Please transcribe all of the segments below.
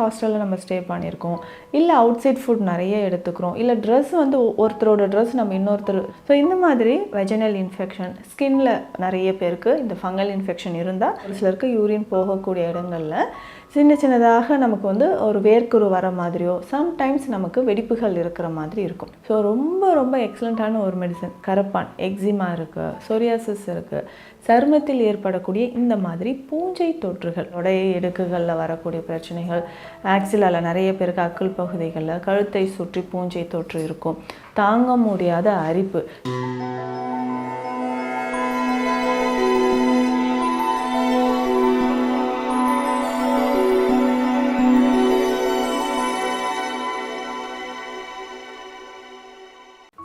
ஹாஸ்டலில் நம்ம ஸ்டே பண்ணியிருக்கோம். இல்லை அவுட் சைட் ஃபுட் நிறைய எடுத்துக்கிறோம். இல்லை ட்ரெஸ் வந்து ஒருத்தரோட ட்ரெஸ் நம்ம இன்னொருத்தர் ஸோ இந்த மாதிரி வெஜனல் இன்ஃபெக்ஷன் ஸ்கின்ல நிறைய பேருக்கு இந்த ஃபங்கல் இன்ஃபெக்ஷன் இருந்தால் ஒரு சிலருக்கு யூரின் போகக்கூடிய இடங்களில் சின்ன சின்னதாக நமக்கு வந்து ஒரு வேர்க்குரு வர மாதிரியோ சம்டைம்ஸ் நமக்கு வெடிப்புகள் இருக்கிற மாதிரி இருக்கும். ஸோ ரொம்ப ரொம்ப எக்ஸலண்ட்டான ஒரு மெடிசன் கரப்பான் எக்ஸிமா இருக்குது சொரியாசிஸ் இருக்குது சருமத்தில் ஏற்படக்கூடிய இந்த மாதிரி பூஞ்சை தொற்றுகள் உடைய இடுக்குகளில் வரக்கூடிய பிரச்சனைகள் ஆக்சிலால நிறைய பேருக்கு அக்குள் பகுதிகளில் கழுத்தை சுற்றி பூஞ்சை தொற்று இருக்கும். தாங்க முடியாத அரிப்பு.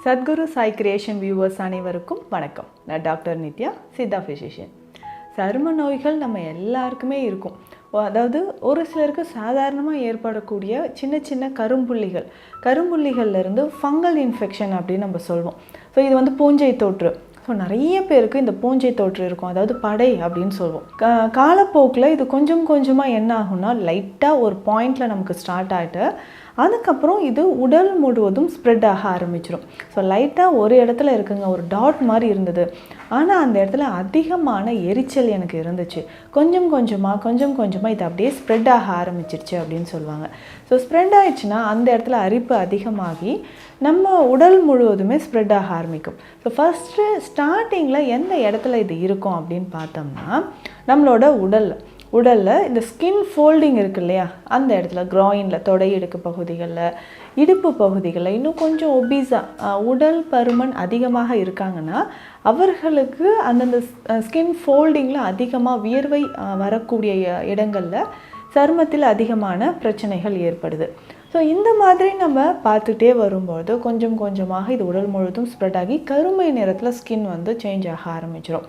சத்குரு சாய் கிரியேஷன் வியூவர்ஸ் அனைவருக்கும் வணக்கம். நான் டாக்டர் நித்யா சித்தா ஃபிசிஷியன் சரும நோய்கள் நம்ம எல்லாருக்குமே இருக்கும். அதாவது ஒரு சிலருக்கு சாதாரணமாக ஏற்படக்கூடிய சின்ன சின்ன கரும்புள்ளிகள். கரும்புள்ளிகள்லேருந்து ஃபங்கல் இன்ஃபெக்ஷன் அப்படின்னு நம்ம சொல்வோம். ஸோ இது வந்து பூஞ்சை தொற்று. ஸோ நிறைய பேருக்கு இந்த பூஞ்சை தொற்று இருக்கும். அதாவது படை அப்படின்னு சொல்லுவோம். கா காலப்போக்கில் இது கொஞ்சம் கொஞ்சமாக என்ன ஆகும்னா லைட்டாக ஒரு பாயிண்டில் நமக்கு ஸ்டார்ட் ஆகிட்டு அதுக்கப்புறம் இது உடல் முழுவதும் ஸ்ப்ரெட் ஆக ஆரம்பிச்சிடும் ஸோ லைட்டாக ஒரு இடத்துல இருக்குங்க ஒரு டாட் மாதிரி இருந்தது. ஆனால் அந்த இடத்துல அதிகமான எரிச்சல் எனக்கு இருந்துச்சு. கொஞ்சம் கொஞ்சமாக கொஞ்சம் கொஞ்சமாக இது அப்படியே ஸ்ப்ரெட் ஆக ஆரம்பிச்சிருச்சு அப்படின்னு சொல்லுவாங்க. ஸோ ஸ்ப்ரெட் ஆயிடுச்சுன்னா அந்த இடத்துல அரிப்பு அதிகமாகி நம்ம உடல் முழுவதுமே ஸ்ப்ரெட் ஆக ஆரம்பிக்கும். ஸோ ஃபஸ்ட்டு ஸ்டார்டிங்கில் எந்த இடத்துல இது இருக்கும் அப்படின்னு பார்த்தோம்னா நம்மளோட உடலில் உடலில் இந்த ஸ்கின் ஃபோல்டிங் இருக்கு இல்லையா? அந்த இடத்துல க்ராயினில் தொடை இடுக்கு பகுதிகளில் இடுப்பு பகுதிகளில் இன்னும் கொஞ்சம் ஒபீஸாக உடல் பருமன் அதிகமாக இருக்காங்கன்னா அவர்களுக்கு அந்தந்த ஸ்கின் ஃபோல்டிங்கில் அதிகமாக வியர்வை வரக்கூடிய இடங்களில் சருமத்தில் அதிகமான பிரச்சனைகள் ஏற்படுது. ஸோ இந்த மாதிரி நம்ம பார்த்துட்டே வரும்போது கொஞ்சம் கொஞ்சமாக இது உடல் முழுவதும் ஸ்ப்ரெட் ஆகி கருமை நிறத்தில் ஸ்கின் வந்து சேஞ்ச் ஆக ஆரம்பிச்சிடும்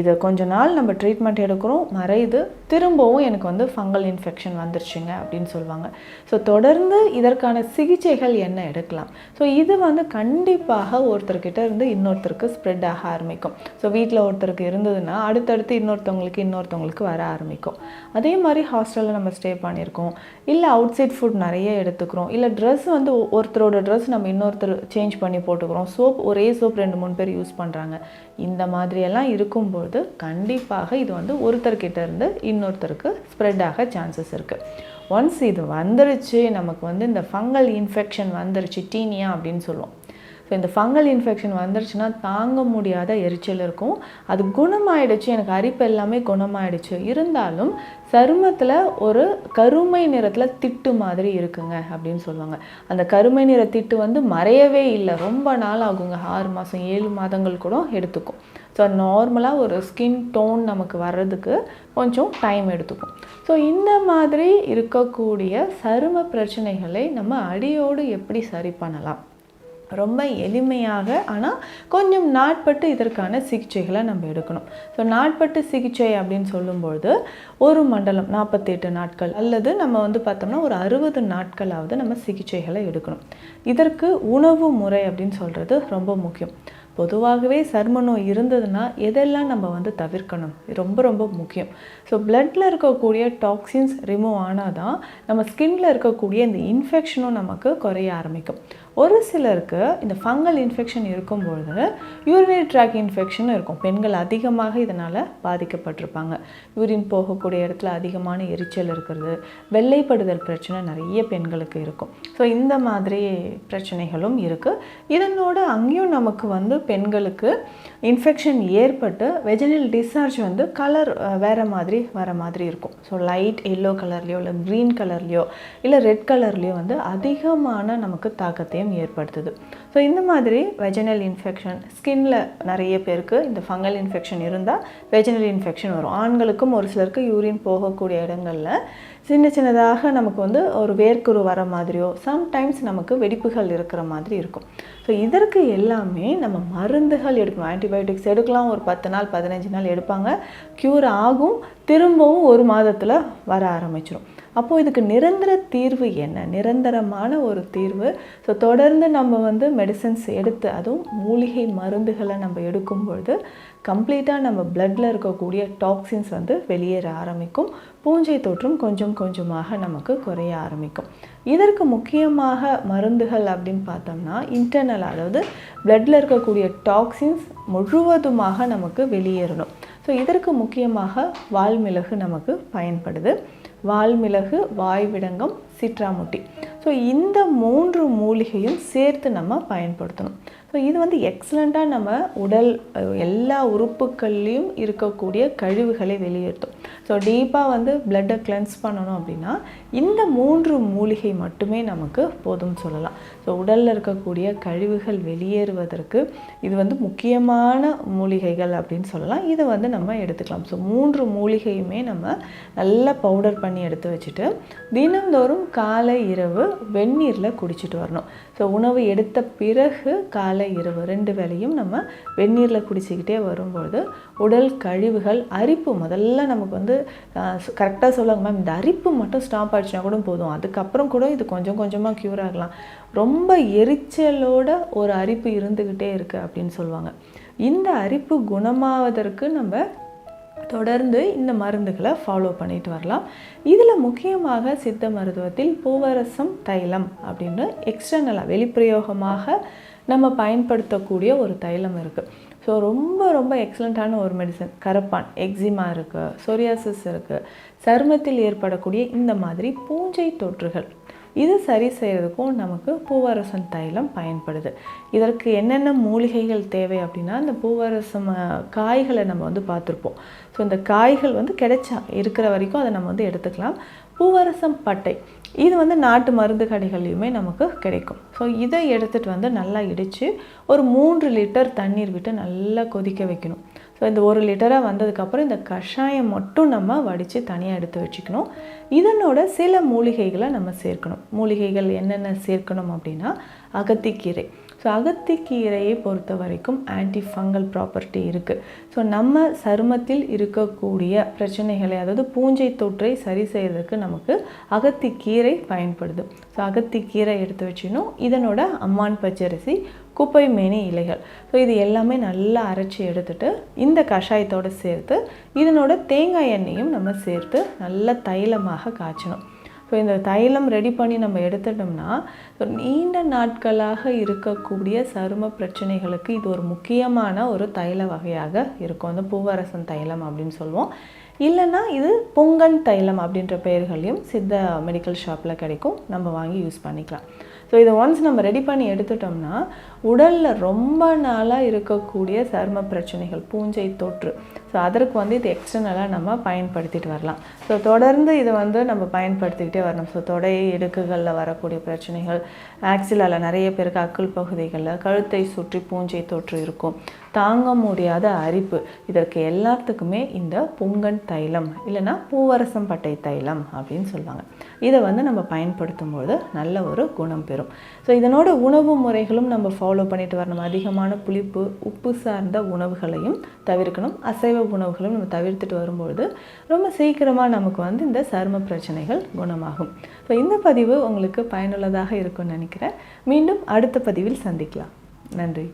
இது கொஞ்ச நாள் நம்ம ட்ரீட்மெண்ட் எடுக்கிறோம். மறையுது திரும்பவும் எனக்கு வந்து ஃபங்கல் இன்ஃபெக்ஷன் வந்துருச்சுங்க அப்படின்னு சொல்லுவாங்க. ஸோ தொடர்ந்து இதற்கான சிகிச்சைகள் என்ன எடுக்கலாம்? ஸோ இது வந்து கண்டிப்பாக ஒருத்தர்கிட்ட இருந்து இன்னொருத்தருக்கு ஸ்ப்ரெட் ஆக ஆரம்பிக்கும். ஸோ வீட்டில் ஒருத்தருக்கு இருந்ததுன்னா அடுத்தடுத்து இன்னொருத்தவங்களுக்கு இன்னொருத்தவங்களுக்கு வர ஆரம்பிக்கும். அதே மாதிரி ஹாஸ்டலில் நம்ம ஸ்டே பண்ணியிருக்கோம். இல்லை அவுட் சைட் ஃபுட் நிறைய எடுத்துக்கிறோம். இல்லை ட்ரெஸ் வந்து ஒருத்தரோட ட்ரெஸ் நம்ம இன்னொருத்தர் சேஞ்ச் பண்ணி போட்டுக்கிறோம். சோப் ஒரே சோப் ரெண்டு மூணு பேர் யூஸ் பண்ணுறாங்க இந்த மாதிரியெல்லாம் இருக்கும்போது கண்டிப்பாக இது வந்து ஒருத்தர்கிட்ட இருந்து இன்னொருத்தருக்கு ஸ்ப்ரெட் ஆக சான்சஸ் இருக்குது ஒன்ஸ் இது வந்துருச்சு நமக்கு வந்து இந்த ஃபங்கல் இன்ஃபெக்ஷன் வந்துருச்சு டீனியா அப்படின்னு சொல்லுவோம். ஸோ இந்த ஃபங்கல் இன்ஃபெக்ஷன் வந்துருச்சுன்னா தாங்க முடியாத எரிச்சல் இருக்கும். அது குணமாயிடுச்சு எனக்கு அரிப்பு எல்லாமே குணமாயிடுச்சு. இருந்தாலும் சருமத்தில் ஒரு கருமை நிறத்தில் திட்டு மாதிரி இருக்குங்க அப்படின்னு சொல்லுவாங்க. அந்த கருமை நிற திட்டு வந்து மறையவே இல்லை. ரொம்ப நாள் ஆகுங்க. ஆறு மாதம் ஏழு மாதங்கள் கூட எடுத்துக்கும். ஸோ நார்மலாக ஒரு ஸ்கின் டோன் நமக்கு வர்றதுக்கு கொஞ்சம் டைம் எடுத்துக்கும். ஸோ இந்த மாதிரி இருக்கக்கூடிய சரும பிரச்சனைகளை நம்ம அடியோடு எப்படி சரி பண்ணலாம்? ரொம்ப எளிமையாக ஆனால் கொஞ்சம் நாட்பட்டு இதற்கான சிகிச்சைகளை நம்ம எடுக்கணும். ஸோ நாட்பட்டு சிகிச்சை அப்படின்னு சொல்லும்பொழுது ஒரு மண்டலம் நாற்பத்தெட்டு நாட்கள் அல்லது நம்ம வந்து பார்த்தோம்னா ஒரு அறுபது நாட்களாவது நம்ம சிகிச்சைகளை எடுக்கணும். இதற்கு உணவு முறை அப்படின்னு சொல்கிறது ரொம்ப முக்கியம். பொதுவாகவே சரும நோய் இருந்ததுன்னா எதெல்லாம் நம்ம வந்து தவிர்க்கணும்? ரொம்ப ரொம்ப முக்கியம். ஸோ பிளட்டில் இருக்கக்கூடிய டாக்ஸின்ஸ் ரிமூவ் ஆனால் தான் நம்ம ஸ்கின்ல இருக்கக்கூடிய இந்த இன்ஃபெக்ஷனும் நமக்கு குறைய ஆரம்பிக்கும். ஒரு சிலருக்கு இந்த ஃபங்கல் இன்ஃபெக்ஷன் இருக்கும்பொழுது யூரினரி ட்ராக் இன்ஃபெக்ஷன் இருக்கும். பெண்கள் அதிகமாக இதனால் பாதிக்கப்பட்டிருப்பாங்க. யூரின் போகக்கூடிய இடத்துல அதிகமான எரிச்சல் இருக்கிறது வெள்ளைப்படுதல் பிரச்சனை நிறைய பெண்களுக்கு இருக்கும். ஸோ இந்த மாதிரி பிரச்சனைகளும் இருக்குது இதனோட அங்கேயும் நமக்கு வந்து பெண்களுக்கு இன்ஃபெக்ஷன் ஏற்பட்டு வெஜினல் டிஸ்சார்ஜ் வந்து கலர் வேறு மாதிரி வர மாதிரி இருக்கும். ஸோ லைட் எல்லோ கலர்லேயோ இல்லை க்ரீன் கலர்லேயோ இல்லை ரெட் கலர்லேயோ வந்து அதிகமான நமக்கு தாக்கத்தையும் ஏற்படுத்துது. ஸோ இந்த மாதிரி வெஜினல் இன்ஃபெக்ஷன் ஸ்கின்ல நிறைய பேருக்கு இந்த ஃபங்கல் இன்ஃபெக்ஷன் இருந்தால் வெஜினல் இன்ஃபெக்ஷன் வரும். ஆண்களுக்கும் ஒரு சிலருக்கு யூரின் போகக்கூடிய இடங்களில் சின்ன சின்னதாக நமக்கு வந்து ஒரு வேர்க்குரு வர மாதிரியோ சம்டைம்ஸ் நமக்கு வெடிப்புகள் இருக்கிற மாதிரி இருக்கும். ஸோ இதற்கு எல்லாமே நம்ம மருந்துகள் எடுக்கணும். ஆன்டிபயோட்டிக்ஸ் எடுக்கலாம். ஒரு பத்து நாள் பதினஞ்சு நாள் எடுப்பாங்க. க்யூர் ஆகும். திரும்பவும் ஒரு மாதத்தில் வர ஆரம்பிச்சிடும் அப்போது இதுக்கு நிரந்தர தீர்வு என்ன? நிரந்தரமான ஒரு தீர்வு. ஸோ தொடர்ந்து நம்ம வந்து மெடிசன்ஸ் எடுத்து அதுவும் மூலிகை மருந்துகளை நம்ம எடுக்கும் பொழுது கம்ப்ளீட்டாக நம்ம பிளட்டில் இருக்கக்கூடிய டாக்ஸின்ஸ் வந்து வெளியேற ஆரம்பிக்கும். பூஞ்சை தொற்றும் கொஞ்சம் கொஞ்சமாக நமக்கு குறைய ஆரம்பிக்கும். இதற்கு முக்கியமாக மருந்துகள் அப்படின்னு பார்த்தோம்னா இன்டர்னல் அதாவது பிளட்டில் இருக்கக்கூடிய டாக்ஸின்ஸ் முழுவதுமாக நமக்கு வெளியேறணும். ஸோ இதற்கு முக்கியமாக வால்மிளகு நமக்கு பயன்படுது. வால்மிளகு வாய்விடங்கம் சிட்ராமுட்டி ஸோ இந்த மூன்று மூலிகையும் சேர்த்து நம்ம பயன்படுத்தணும். ஸோ இது வந்து எக்ஸலண்ட்டாக நம்ம உடல் எல்லா உறுப்புகள்லேயும் இருக்கக்கூடிய கழிவுகளை வெளியேற்றும். ஸோ டீப்பாக வந்து பிளட்டை கிளென்ஸ் பண்ணணும் அப்படின்னா இந்த மூன்று மூலிகை மட்டுமே நமக்கு போதும் சொல்லலாம். ஸோ உடலில் இருக்கக்கூடிய கழிவுகள் வெளியேறுவதற்கு இது வந்து முக்கியமான மூலிகைகள் அப்படின்னு சொல்லலாம். இதை வந்து நம்ம எடுத்துக்கலாம். ஸோ மூன்று மூலிகையுமே நம்ம நல்லா பவுடர் பண்ணி எடுத்து வச்சுட்டு தினந்தோறும் காலை இரவு வெந்நீரில் குடிச்சிட்டு வரணும். ஸோ உணவு எடுத்த பிறகு காலை இரவு ரெண்டு வேளையும் நம்ம வெந்நீரில் குடிச்சிக்கிட்டே வரும்பொழுது உடல் கழிவுகள் அரிப்பு முதல்ல நமக்கு வந்து கரெக்டாக சொல்லுவாங்க மேம் இந்த அரிப்பு மட்டும் ஸ்டாப் ஆச்சுன்னா கூட போதும். அதுக்கப்புறம் கூட இது கொஞ்சம் கொஞ்சமாக க்யூர் ஆகலாம். ரொம்ப எரிச்சலோட ஒரு அரிப்பு இருந்துக்கிட்டே இருக்குது அப்படின்னு சொல்லுவாங்க. இந்த அரிப்பு குணமாவதற்கு நம்ம தொடர்ந்து இந்த மருந்துகளை ஃபாலோ பண்ணிட்டு வரலாம். இதில் முக்கியமாக சித்த மருத்துவத்தில் பூவரசம் தைலம் அப்படின்னு எக்ஸ்டர்னலாக வெளிப்பிரயோகமாக நம்ம பயன்படுத்தக்கூடிய ஒரு தைலம் இருக்குது ஸோ ரொம்ப ரொம்ப எக்ஸலண்ட்டான ஒரு மெடிசன் கரப்பான் எக்ஸிமா இருக்குது சொரியாசிஸ் இருக்குது சருமத்தில் ஏற்படக்கூடிய இந்த மாதிரி பூஞ்சை தொற்றுகள். இது சரி செய்கிறதுக்கும் நமக்கு பூவரசன் தைலம் பயன்படுது. இதற்கு என்னென்ன மூலிகைகள் தேவை அப்படின்னா இந்த பூவரசம் காய்களை நம்ம வந்து பார்த்துருப்போம். ஸோ இந்த காய்கள் வந்து கிடைச்சா இருக்கிற வரைக்கும் அதை நம்ம வந்து எடுத்துக்கலாம். பூவரசம் பட்டை. இது வந்து நாட்டு மருந்து கடைகள்லையுமே நமக்கு கிடைக்கும். ஸோ இதை எடுத்துகிட்டு வந்து நல்லா இடித்து ஒரு மூன்று லிட்டர் தண்ணீர் விட்டு நல்லா கொதிக்க வைக்கணும். ஸோ இந்த ஒரு லிட்டராக வந்ததுக்கப்புறம் இந்த கஷாயம் மட்டும் நம்ம வடித்து தனியாக எடுத்து வச்சுக்கணும். இதனோட சில மூலிகைகளை நம்ம சேர்க்கணும். மூலிகைகள் என்னென்ன சேர்க்கணும் அப்படின்னா அகத்திக்கீரை. ஸோ அகத்திக்கீரையை பொறுத்த வரைக்கும் ஆன்டி ஃபங்கல் ப்ராப்பர்ட்டி இருக்குது ஸோ நம்ம சருமத்தில் இருக்கக்கூடிய பிரச்சனைகளை அதாவது பூஞ்சை தொற்றை சரி செய்கிறதுக்கு நமக்கு அகத்திக்கீரை பயன்படுது. ஸோ அகத்திக்கீரை எடுத்து வச்சுக்கணும் இதனோட அம்மான் பச்சரிசி குப்பை மேனி இலைகள். ஸோ இது எல்லாமே நல்லா அரைச்சி எடுத்துட்டு இந்த கஷாயத்தோடு சேர்த்து இதனோட தேங்காய் எண்ணெயும் நம்ம சேர்த்து நல்லா தைலமாக காய்ச்சணும். ஸோ இந்த தைலம் ரெடி பண்ணி நம்ம எடுத்துட்டோம்னா நீண்ட நாட்களாக இருக்கக்கூடிய சரும பிரச்சனைகளுக்கு இது ஒரு முக்கியமான ஒரு தைல வகையாக இருக்கும். அந்த பூவரசன் தைலம் அப்படின்னு சொல்லுவோம். இல்லைன்னா இது பொங்கன் தைலம் அப்படின்ற பெயர்களையும் சித்த மெடிக்கல் ஷாப்பில் கிடைக்கும். நம்ம வாங்கி யூஸ் பண்ணிக்கலாம். ஸோ இதை ஒன்ஸ் நம்ம ரெடி பண்ணி எடுத்துட்டோம்னா உடலில் ரொம்ப நாளாக இருக்கக்கூடிய சரும பிரச்சனைகள் பூஞ்சை தொற்று ஸோ அதற்கு வந்து இது எக்ஸ்டர்னலாக நம்ம பயன்படுத்திட்டு வரலாம். ஸோ தொடர்ந்து இதை வந்து நம்ம பயன்படுத்திக்கிட்டே வரணும். ஸோ தொடை இடுக்குகளில் வரக்கூடிய பிரச்சனைகள் ஆக்சிலால் நிறைய பேருக்கு அக்குள் பகுதிகளில் கழுத்தை சுற்றி பூஞ்சை தொற்று இருக்கும். தாங்க முடியாத அரிப்பு. இதற்கு எல்லாத்துக்குமே இந்த புங்கன் தைலம் இல்லைன்னா பூவரசம் பட்டை தைலம் அப்படின்னு சொல்லுவாங்க. இதை வந்து நம்ம பயன்படுத்தும் போது நல்ல ஒரு குணம் பெறும். ஸோ இதனோட உணவு முறைகளும் நம்ம ஃபாலோ பண்ணிட்டு வரணும். அதிகமான புளிப்பு உப்பு சார்ந்த உணவுகளையும் தவிர்க்கணும். அசைவ உணவுகளும் நம்ம தவிர்த்துட்டு வரும்பொழுது ரொம்ப சீக்கிரமாக நமக்கு வந்து இந்த சரும பிரச்சனைகள் குணமாகும். ஸோ இந்த பதிவு உங்களுக்கு பயனுள்ளதாக இருக்கும்னு நினைக்கிறேன். மீண்டும் அடுத்த பதிவில் சந்திக்கலாம். நன்றி.